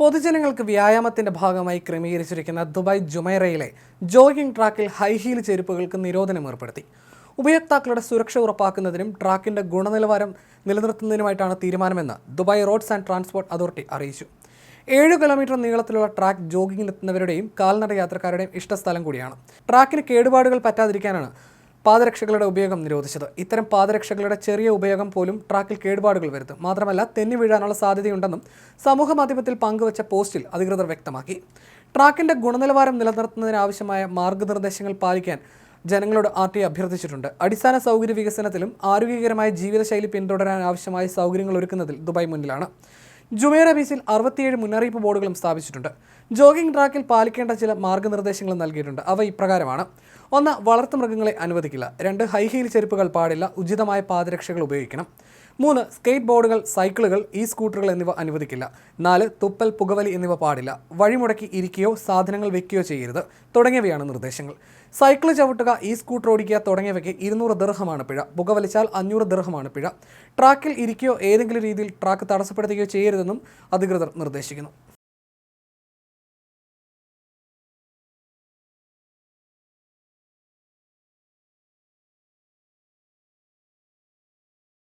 പൊതുജനങ്ങൾക്ക് വ്യായാമത്തിന്റെ ഭാഗമായി ക്രമീകരിച്ചിരിക്കുന്ന ദുബായ് ജുമൈറയിലെ ജോഗിംഗ് ട്രാക്കിൽ ഹൈഹീൽ ചെരുപ്പുകൾക്ക് നിരോധനം ഏർപ്പെടുത്തി. ഉപയോക്താക്കളുടെ സുരക്ഷ ഉറപ്പാക്കുന്നതിനും ട്രാക്കിന്റെ ഗുണനിലവാരം നിലനിർത്തുന്നതിനുമായിട്ടാണ് തീരുമാനമെന്ന് Dubai roads and transport authority അറിയിച്ചു. ഏഴ് കിലോമീറ്റർ നീളത്തിലുള്ള ട്രാക്ക് ജോഗിങ്ങിലെത്തുന്നവരുടെയും കാൽനട യാത്രക്കാരുടെയും ഇഷ്ടസ്ഥലം കൂടിയാണ്. ട്രാക്കിന് കേടുപാടുകൾ പറ്റാതിരിക്കാനാണ് പാദരക്ഷകളുടെ ഉപയോഗം നിരോധിച്ചത്. ഇത്തരം പാദരക്ഷകളുടെ ചെറിയ ഉപയോഗം പോലും ട്രാക്കിൽ കേടുപാടുകൾ വരുത്തും. മാത്രമല്ല തെന്നി വീഴാനുള്ള സാധ്യതയുണ്ടെന്നും സമൂഹ മാധ്യമത്തിൽ പങ്കുവച്ച പോസ്റ്റിൽ അധികൃതർ വ്യക്തമാക്കി. ട്രാക്കിന്റെ ഗുണനിലവാരം നിലനിർത്തുന്നതിനാവശ്യമായ മാർഗനിർദ്ദേശങ്ങൾ പാലിക്കാൻ ജനങ്ങളോട് ആർ ടി അഭ്യർത്ഥിച്ചിട്ടുണ്ട്. അടിസ്ഥാന സൗകര്യ വികസനത്തിലും ആരോഗ്യകരമായ ജീവിതശൈലി പിന്തുടരാൻ ആവശ്യമായ സൗകര്യങ്ങൾ ഒരുക്കുന്നതിൽ ദുബായ് മുന്നിലാണ്. ജുമേറ ബീച്ചിൽ അറുപത്തിയേഴ് മുന്നറിയിപ്പ് ബോർഡുകളും സ്ഥാപിച്ചിട്ടുണ്ട്. ജോഗിംഗ് ട്രാക്കിൽ പാലിക്കേണ്ട ചില മാർഗനിർദ്ദേശങ്ങൾ നൽകിയിട്ടുണ്ട്. അവ ഇപ്രകാരമാണ്. ഒന്ന് വളർത്തുമൃഗങ്ങളെ അനുവദിക്കില്ല. രണ്ട് ഹൈ ഹീൽ ചെരുപ്പുകൾ പാടില്ല. ഉചിതമായ പാദരക്ഷകൾ ഉപയോഗിക്കണം. മൂന്ന് സ്കേറ്റ് ബോർഡുകൾ സൈക്കിളുകൾ ഇ സ്കൂട്ടറുകൾ എന്നിവ അനുവദിക്കില്ല. നാല് തുപ്പൽ പുകവലി എന്നിവ പാടില്ല. വഴിമുടക്കി ഇരിക്കുകയോ സാധനങ്ങൾ വെക്കുകയോ ചെയ്യരുത്. തുടങ്ങിയവയാണ് നിർദ്ദേശങ്ങൾ. സൈക്കിൾ ചവിട്ടുക ഇ സ്കൂട്ടർ ഓടിക്കുക തുടങ്ങിയവയ്ക്ക് ഇരുന്നൂറ് ദീർഘമാണ് പിഴ. പുകവലിച്ചാൽ അഞ്ഞൂറ് ദീർഘമാണ് പിഴ. ട്രാക്കിൽ ഇരിക്കുകയോ ഏതെങ്കിലും രീതിയിൽ ട്രാക്ക് തടസ്സപ്പെടുത്തുകയോ ചെയ്യരുതെന്നും അധികൃതർ നിർദ്ദേശിക്കുന്നു.